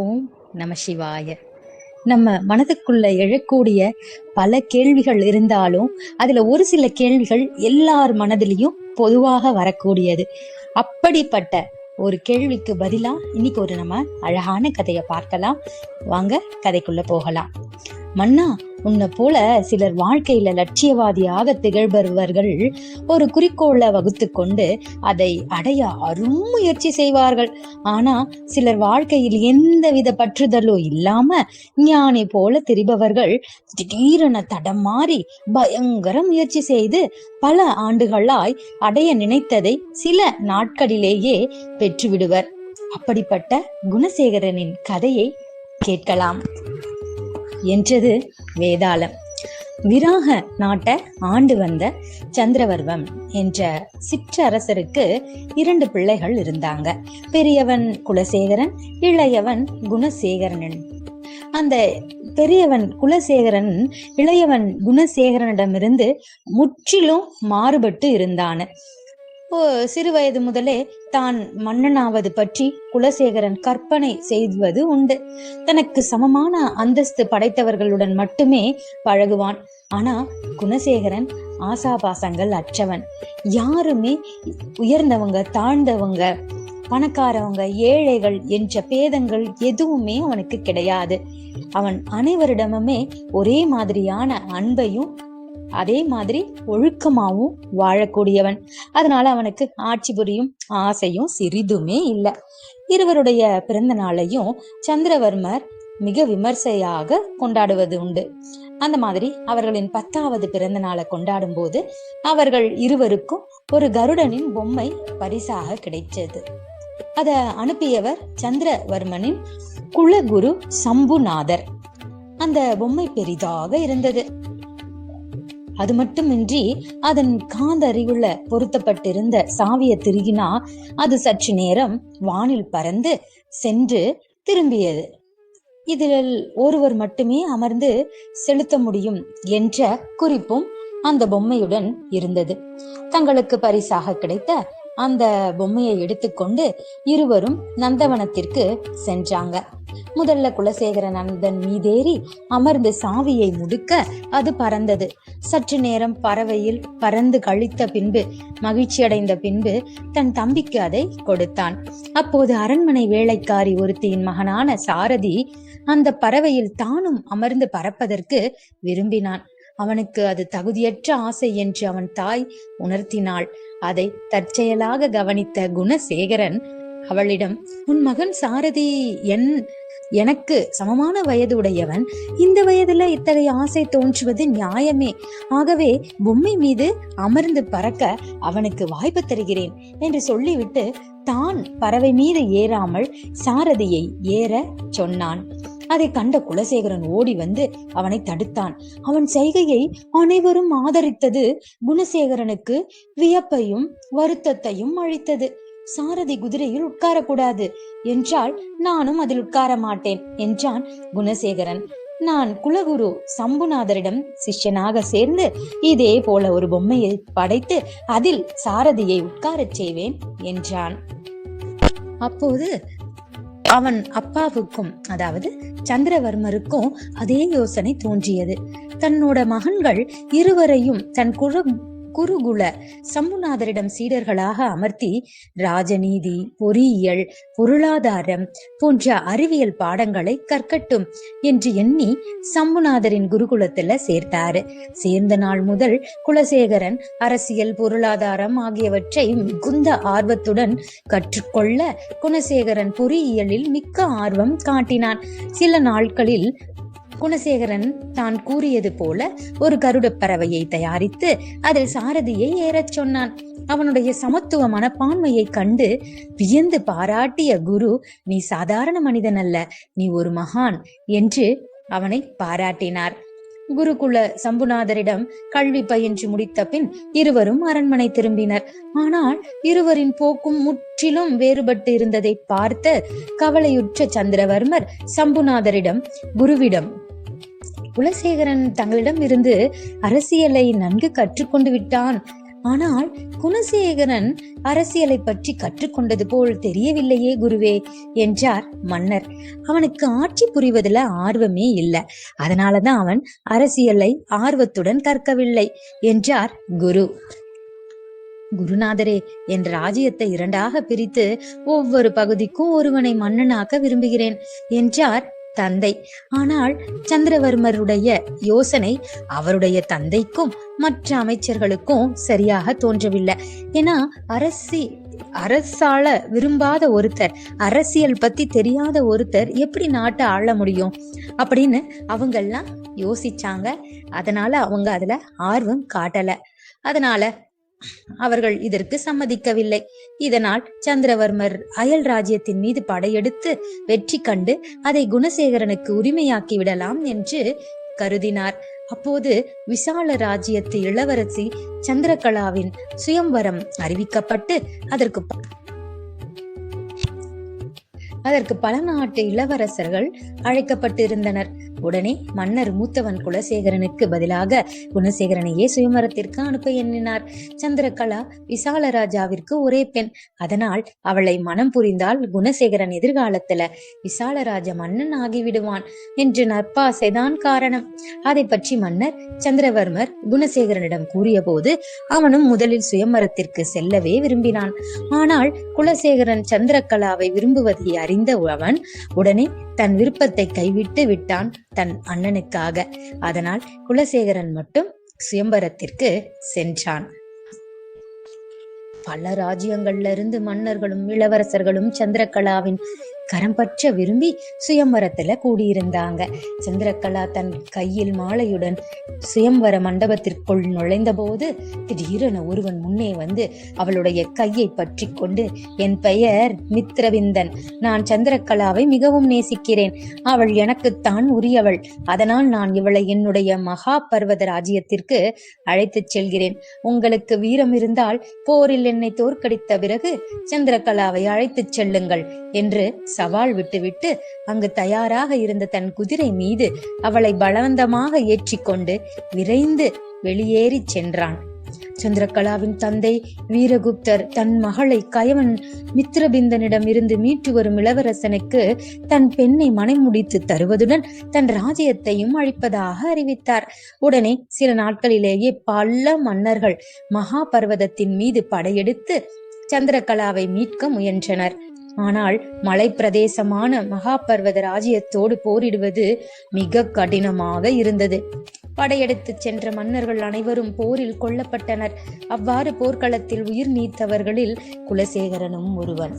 ஓம் நம சிவாய. நம்ம மனதுக்குள்ள எழக்கூடிய பல கேள்விகள் இருந்தாலும் அதுல ஒரு சில கேள்விகள் எல்லார் மனதிலையும் பொதுவாக வரக்கூடியது. அப்படிப்பட்ட ஒரு கேள்விக்கு பதிலா இன்னைக்கு ஒரு நம்ம அழகான கதையை பார்க்கலாம். வாங்க கதைக்குள்ள போகலாம். மன்னா உன்னை போல சிலர் வாழ்க்கையில லட்சியவாதியாக திகழ்பவர்கள் ஒரு குறிக்கோளை வகுத்து கொண்டு அதை அடைய அரும் முயற்சி செய்வார்கள். ஆனா சிலர் வாழ்க்கையில் எந்தவித பற்றுதலும் இல்லாம ஞானி போல திரிபவர்கள் திடீரென தடம் மாறி பயங்கர முயற்சி செய்து பல ஆண்டுகளாய் அடைய நினைத்ததை சில நாட்களிலேயே பெற்றுவிடுவர். அப்படிப்பட்ட குணசேகரனின் கதையை கேட்கலாம். என்றது வேதாளம். விராக நாட்டை ஆண்டு வந்த சந்திரவர்மம் என்ற சிற்றரசருக்கு இரண்டு பிள்ளைகள் இருந்தாங்க. பெரியவன் குலசேகரன் இளையவன் குணசேகரன். அந்த பெரியவன் குலசேகரன் இளையவன் குணசேகரனிடமிருந்து முற்றிலும் மாறுபட்டு இருந்தான். சிறு வயது முதலே தான் மன்னனாவது பற்றி குலசேகரன் கற்பனை செய்வது உண்டு. தனக்கு சமமான அந்தஸ்து படைத்தவர்களுடன் மட்டுமே பழகுவான். ஆனா குணசேகரன் ஆசாபாசங்கள் அற்றவன். யாருமே உயர்ந்தவங்க தாழ்ந்தவங்க பணக்காரவங்க ஏழைகள் என்ற பேதங்கள் எதுவுமே அவனுக்கு கிடையாது. அவன் அனைவரிடமுமே ஒரே மாதிரியான அன்பையும் அதே மாதிரி ஒழுக்கமாகவும் வாழக்கூடியவன். அதனால அவனுக்கு ஆட்சி புரியும் ஆசையும் சிறிதுமே இல்லை. இருவருடைய பிறந்த நாளையும் சந்திரவர்மர் மிக விமர்சையாக கொண்டாடுவது உண்டு. அந்த மாதிரி அவர்களின் பத்தாவது பிறந்த நாளை கொண்டாடும் போது அவர்கள் இருவருக்கும் ஒரு கருடனின் பொம்மை பரிசாக கிடைச்சது. அத அனுப்பியவர் சந்திரவர்மனின் குலகுரு சம்புநாதர். அந்த பொம்மை பெரிதாக இருந்தது. அது மட்டுமின்றி அதன் காந்த அறிவுள்ள பொருத்தப்பட்டிருந்த சாவிய திருகினா அது சற்று நேரம் வானில் பறந்து சென்று திரும்பியது. இதில் ஒருவர் மட்டுமே அமர்ந்து செலுத்த முடியும் என்ற குறிப்பும் அந்த பொம்மையுடன் இருந்தது. தங்களுக்கு பரிசாக கிடைத்த அந்த பொம்மையை எடுத்துக்கொண்டு இருவரும் நந்தவனத்திற்கு சென்றாங்க. முதல்ல குலசேகர நந்தன் மீதேறி அமர்ந்து சாவியை முடுக்க அது பறந்தது. சற்று நேரம் பறவையில் பறந்து கழித்த பின்பு மகிழ்ச்சியடைந்த பின்பு தன் தம்பிக்கு அதை கொடுத்தான். அப்போது அரண்மனை வேலைக்காரி ஒருத்தியின் மகனான சாரதி அந்த பறவையில் தானும் அமர்ந்து பறப்பதற்கு விரும்பினான். அவனுக்கு அது தகுதியற்ற ஆசை என்று அவன் தாய் உணர்த்தினாள். அதை தற்செயலாக கவனித்த குணசேகரன் அவளிடம் உன் மகன் சாரதி என் எனக்கு சமமான வயது உடையவன் இந்த வயதுல இத்தகைய ஆசை தோன்றுவது நியாயமே. ஆகவே பொம்மை மீது அமர்ந்து பறக்க அவனுக்கு வாய்ப்பு தருகிறேன் என்று சொல்லிவிட்டு தான் பறவை மீது ஏறாமல் சாரதியை ஏற சொன்னான். அதை கண்ட குலசேகரன் ஓடி வந்து அவனை தடுத்தான். அவன் செய்கையை அனைவரும் ஆதரித்தது குணசேகரனுக்கு வியப்பையும் வருத்தத்தையும் அளித்தது. சாரதி குதிரையில் உட்காரக்கூடாது என்றால் நானும் அதில் உட்கார மாட்டேன் என்றான் குணசேகரன். நான் குலகுரு சம்புநாதரிடம் சிஷ்யனாக சேர்ந்து இதே போல ஒரு பொம்மையை படைத்து அதில் சாரதியை உட்காரச் செய்வேன் என்றான். அப்போது அவன் அப்பாவுக்கும் அதாவது சந்திரவர்மருக்கும் அதே யோசனை தோன்றியது. தன்னோட மகன்கள் இருவரையும் தன் குழு குருகுல சம்புநாதரிடம் சீடர்களாக அமர்த்தி ராஜநீதி பொறியியல் பொருளாதாரம் போன்ற அறிவியல் பாடங்களை கற்கட்டும் என்று எண்ணி சம்புநாதரின் குருகுலத்துல சேர்த்தாரு. சேர்ந்த நாள் முதல் குலசேகரன் அரசியல் பொருளாதாரம் ஆகியவற்றை மிகுந்த ஆர்வத்துடன் கற்றுக்கொள்ள குணசேகரன் பொறியியலில் மிக்க ஆர்வம் காட்டினான். சில நாட்களில் குணசேகரன் தான் கூறியது போல ஒரு கருடப் பறவையை தயாரித்து அதில் சாரதியை ஏறச் சொன்னான். அவனுடைய சமத்துவ மனப்பான்மையை கண்டு வியந்து பாராட்டிய குரு நீ சாதாரண மனிதன் அல்ல நீ ஒரு மகான் என்று அவனை பாராட்டினார். குருகுல சம்புநாதரிடம் கல்வி பயின்று முடித்த பின் இருவரும் அரண்மனை திரும்பினர். ஆனால் இருவரின் போக்கும் முற்றிலும் வேறுபட்டு இருந்ததை பார்த்த கவலையுற்ற சந்திரவர்மர் சம்புநாதரிடம் குருவிடம் குலசேகரன் தங்களிடம் இருந்து அரசியலை நன்கு கற்றுக்கொண்டு விட்டான். ஆனால் குணசேகரன் அரசியலை பற்றி கற்றுக்கொண்டது போல் தெரியவில்லையே குருவே என்றார் மன்னர். அவனுக்கு ஆட்சி புரிவதில் ஆர்வமே இல்லை. அதனாலதான் அவன் அரசியலை ஆர்வத்துடன் கற்கவில்லை என்றார் குரு. குருநாதரே என் ராஜ்யத்தை இரண்டாக பிரித்து ஒவ்வொரு பகுதிக்கும் ஒருவனை மன்னனாக்க விரும்புகிறேன் என்றார் தந்தை. ஆனால் சந்திரவர்மருடைய யோசனை அவருடைய தந்தைக்கும் மற்ற அமைச்சர்களுக்கும் சரியாக தோன்றவில்லை. ஏன்னா அரசி அரசால விரும்பாத ஒருத்தர் அரசியல் பத்தி தெரியாத ஒருத்தர் எப்படி நாட்டை ஆள முடியும்? அப்படின்னு அவங்கெல்லாம் யோசிச்சாங்க. அதனால அவங்க அதுல ஆர்வம் காட்டல. அதனால அவர்கள் இதற்கு சம்மதிக்கவில்லை. இதனால் சந்திரவர்மர் அயல் ராஜ்யத்தின் மீது படையெடுத்து வெற்றி கண்டு அதை குணசேகரனுக்கு உரிமையாக்கி விடலாம் என்று கருதினார். அப்போது விசால ராஜ்யத்து இளவரசி சந்திரகலாவின் சுயம்வரம் அறிவிக்கப்பட்டு அதற்கு அதற்கு பல நாட்டு இளவரசர்கள் அழைக்கப்பட்டிருந்தனர். உடனே மன்னர் மூத்தவன் குலசேகரனுக்கு பதிலாக குணசேகரனையே சுயமரத்திற்கு அனுப்ப எண்ணினார். சந்திரகலா விசால ராஜாவிற்கு ஒரே பெண். அதனால் அவளை மனம் புரிந்தால் குணசேகரன் எதிர்காலத்துல விசாலராஜ மன்னன் ஆகிவிடுவான் என்று நற்பாசைதான் காரணம். அதை பற்றி மன்னர் சந்திரவர்மர் குணசேகரனிடம் கூறிய போது அவனும் முதலில் சுயமரத்திற்கு செல்லவே விரும்பினான். ஆனால் குலசேகரன் சந்திரகலாவை விரும்புவதை அறிந்த அவன் உடனே தன் விருப்பத்தை கைவிட்டு விட்டான். தன் அண்ணனுக்காக. அதனால் குலசேகரன் மட்டும் சுயம்பரத்திற்கு சென்றான். பல ராஜ்யங்கள்ல இருந்து மன்னர்களும் இளவரசர்களும் சந்திரகலாவின் கரம் பற்ற விரும்பி சுயம்பரத்துல கூடியிருந்தாங்க. சந்திரகலா தன் கையில் மாலையுடன் சுயம்பர மண்டபத்திற்குள் நுழைந்த போது திடீரென ஒருவன் முன்னே வந்து அவளுடைய கையை பற்றி கொண்டு என் பெயர் மித்ரவிந்தன். நான் சந்திரகலாவை மிகவும் நேசிக்கிறேன். அவள் எனக்குத்தான் உரியவள். அதனால் நான் இவளை என்னுடைய மகா பர்வத ராஜ்யத்திற்கு அழைத்துச் செல்கிறேன். உங்களுக்கு வீரம் இருந்தால் போரில் என்னை தோற்கடித்த பிறகு சந்திரகலாவை அழைத்துச் செல்லுங்கள் என்று சவால் விட்டுவிட்டு அங்கு தயாராக இருந்த தன் குதிரை மீது அவளை பலவந்தமாக ஏற்றிக்கொண்டு விரைந்து வெளியேறிச் சென்றான். சந்திரகலாவின் தந்தை வீரகுப்தர் தன் மகளை கயவன் மித்திரபிந்தனிடம் இருந்து மீட்டு வரும் இளவரசனுக்கு தன் பெண்ணை மனைமுடித்து தருவதுடன் தன் ராஜ்யத்தையும் அழிப்பதாக அறிவித்தார். உடனே சில நாட்களிலேயே பல மன்னர்கள் மகாபர்வதத்தின் மீது படையெடுத்து சந்திரகலாவை மீட்க முயன்றனர். ஆனால் மலை பிரதேசமான மகாபர்வத ராஜ்யத்தோடு போரிடுவது மிக கடினமாக இருந்தது. படையெடுத்து சென்ற மன்னர்கள் அனைவரும் போரில் கொல்லப்பட்டனர். அவ்வாறு போர்க்களத்தில் உயிர் நீத்தவர்களில் குலசேகரனும் ஒருவன்.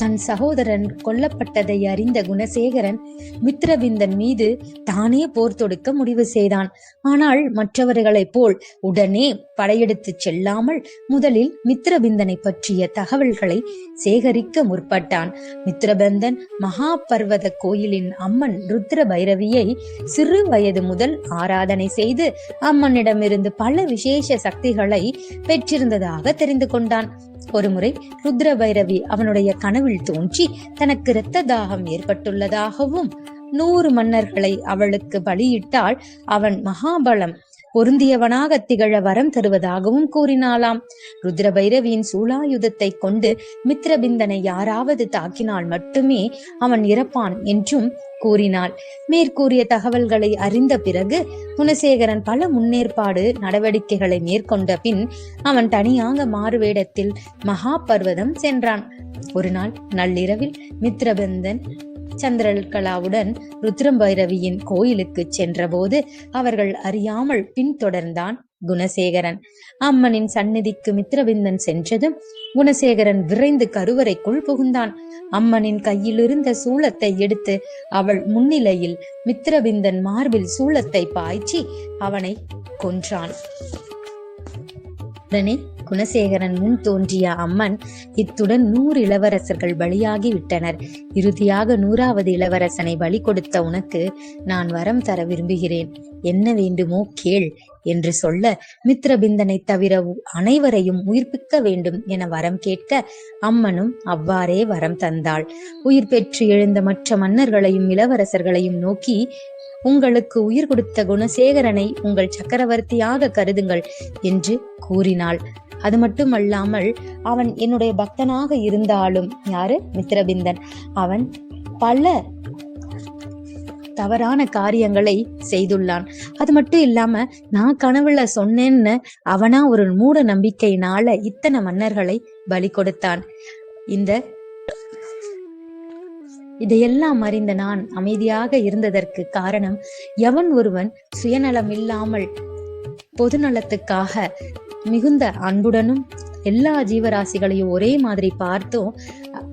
தன் சகோதரன் கொல்லப்பட்டதை அறிந்த குணசேகரன் மித்ரவிந்தன் மீது தானே போர் தொடுக்க முடிவு செய்தான். ஆனால் மற்றவர்களைப் போல் உடனே படையெடுத்துச் செல்லாமல் முதலில் மித்ரவிந்தனை பற்றிய தகவல்களை சேகரிக்க முற்பட்டான். மித்ரபந்தன் மகாபர்வத கோயிலின் அம்மன் ருத்ர பைரவியை சிறு வயது முதல் ஆராதனை செய்து அம்மனிடமிருந்து பல விசேஷ சக்திகளை பெற்றிருந்ததாக தெரிந்து கொண்டான். ஒருமுறை ருத்ர பைரவி அவனுடைய கனவில் தோன்றி தனக்கு இரத்த தாகம் ஏற்பட்டுள்ளதாகவும் நூறு மன்னர்களை அவளுக்கு பலியிட்டால் அவன் மகாபலம் பொருந்தியவனாக திகழ வரம் தருவதாகவும் கூறினாளாம். ருத்ர பைரவியின் சூலாயுதத்தை கொண்டு மித்ரபிந்தனை யாராவது தாக்கினால் மட்டுமே அவன் இறப்பான் என்றும் கூறினாள். மேற்கூறிய தகவல்களை அறிந்த பிறகு குணசேகரன் பல முன்னேற்பாடு நடவடிக்கைகளை மேற்கொண்ட பின் அவன் தனியாக மாறுவேடத்தில் மகா பர்வதம் சென்றான். ஒரு நாள் நள்ளிரவில் மித்ரபந்தன் சந்திரகலாவுடன் ருத்ரம்பைரவியின் கோயிலுக்கு சென்றபோது அவர்கள் அறியாமல் பின்தொடர்ந்தான் குணசேகரன். அம்மனின் சந்நிதிக்கு மித்ரவிந்தன் சென்றதும் குணசேகரன் விரைந்து கருவறைக்குள் புகுந்தான். அம்மனின் கையிலிருந்த சூளத்தை எடுத்து அவள் முன்னிலையில் மித்ரவிந்தன் மார்பில் சூளத்தை பாய்ச்சி அவனை கொன்றான். உடனே குணசேகரன் முன் தோன்றிய அம்மன் இத்துடன் நூறு இளவரசர்கள் பலியாகி விட்டனர். இறுதியாக நூறாவது இளவரசனை பலி கொடுத்த உனக்கு நான் வரம் தர விரும்புகிறேன். என்ன வேண்டுமோ கேள் என்று சொல்ல மித்ரபிந்தனை தவிர அனைவரையும் உயிர்ப்பிக்க வேண்டும் என வரம் கேட்க அம்மனும் அவ்வாறே வரம் தந்தாள். உயிர் பெற்று எழுந்த மற்ற மன்னர்களையும் இளவரசர்களையும் நோக்கி உங்களுக்கு உயிர் கொடுத்த குணசேகரனை உங்கள் சக்கரவர்த்தியாக கருதுங்கள் என்று கூறினாள். அது மட்டுமல்லாமல் அவன் என்னுடைய பக்தனாக இருந்தாலும் யாரு? மித்திரபிந்தன். அவன் பல தவறான காரியங்களை செய்துள்ளான். அது மட்டும் இல்லாம நான் கனவுல சொன்னேன்னு அவனா ஒரு மூட நம்பிக்கையினால இத்தனை மன்னர்களை பலி கொடுத்தான். இந்த இதையெல்லாம் அறிந்த நான் அமைதியாக இருந்ததற்கு காரணம் எவன் ஒருவன் சுயநலம் இல்லாமல் பொதுநலத்துக்காக மிகுந்த அன்புடனும் எல்லா ஜீவராசிகளையும் ஒரே மாதிரி பார்த்தும்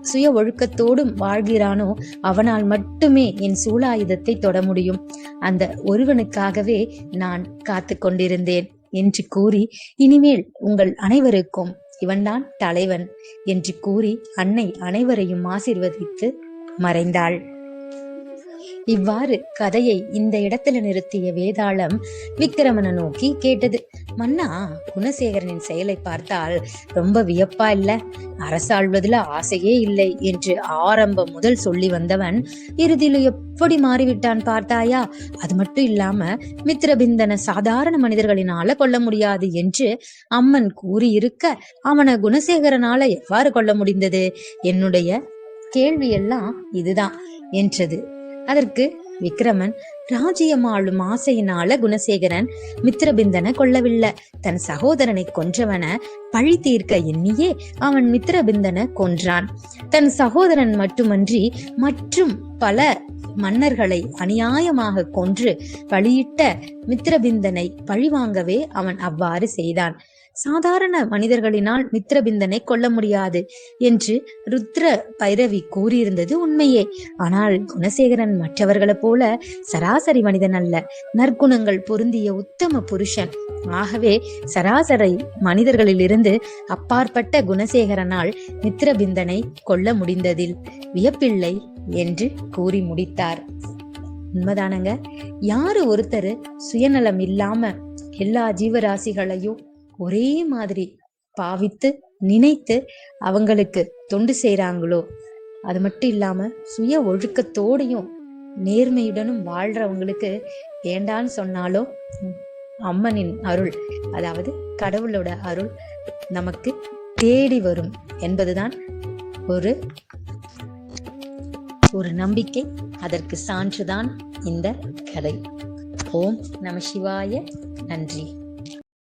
சுய ஒழுக்கத்தோடும் வாழ்கிறானோ அவனால் மட்டுமே என் சூலாயுதத்தை தொட முடியும். அந்த ஒருவனுக்காகவே நான் காத்து கொண்டிருந்தேன் என்று கூறி இனிமேல் உங்கள் அனைவருக்கும் இவன்தான் தலைவன் என்று கூறி அன்னை அனைவரையும் ஆசிர்வதித்து மறைந்தாள். இவ்வாறு கதையை இந்த இடத்துல நிறுத்திய வேதாளம் விக்கிரமனை நோக்கி கேட்டது. மன்னா குணசேகரனின் செயலை பார்த்தால் ரொம்ப வியப்பா இல்ல? அரசாள்வதில் ஆசையே இல்லை என்று ஆரம்பம் முதல் சொல்லி வந்தவன் இறுதியில் எப்படி மாறிவிட்டான் பார்த்தாயா? அது மட்டும் இல்லாம மித்திரபிந்தன சாதாரண மனிதர்களினால கொல்ல முடியாது என்று அம்மன் கூறியிருக்க அவனை குணசேகரனால எவ்வாறு கொல்ல முடிந்தது? என்னுடைய கேள்வியெல்லாம் இதுதான் என்றது. அதற்கு விக்ரமன் ராஜ்யமாளும் ஆசையினால குணசேகரன் மித்திரபிந்தனை கொல்லவில்லை. தன் சகோதரனை கொன்றவன பழி தீர்க்க எண்ணியே அவன் மித்திரபிந்தனை கொன்றான். தன் சகோதரன் மட்டுமன்றி மற்றும் பல மன்னர்களை அநியாயமாக கொன்று பலியிட்ட மித்திரபிந்தனை பழிவாங்கவே அவன் அவ்வாறு செய்தான். சாதாரண மனிதர்களினால் மித்திரபிந்தனை கொல்ல முடியாது என்று ருத்ர பைரவி கூறியிருந்தது உண்மையே. ஆனால் குணசேகரன் மற்றவர்களைப் போல சராசரி மனிதன் அல்ல. நற்குணங்கள் பொருந்திய உத்தம புருஷன். ஆகவே சராசரி மனிதர்களிலிருந்து அப்பாற்பட்ட குணசேகரனால் மித்திரபிந்தனை கொல்ல முடிந்ததில் வியப்பில்லை என்று கூறி முடித்தார். உண்மைதானங்க? யாரு ஒருத்தர் சுயநலம் இல்லாம எல்லா ஜீவராசிகளையும் ஒரே மாதிரி பாவித்து நினைத்து அவங்களுக்கு தொண்டு செய்கிறாங்களோ அது மட்டும் இல்லாமல் சுய ஒழுக்கத்தோடையும் நேர்மையுடனும் வாழ்றவங்களுக்கு வேண்டான்னு சொன்னாலும் அம்மனின் அருள் அதாவது கடவுளோட அருள் நமக்கு தேடி வரும் என்பதுதான் ஒரு ஒரு நம்பிக்கை. அதற்கு சான்றுதான் இந்த கதை. ஓம் நம சிவாய. நன்றி.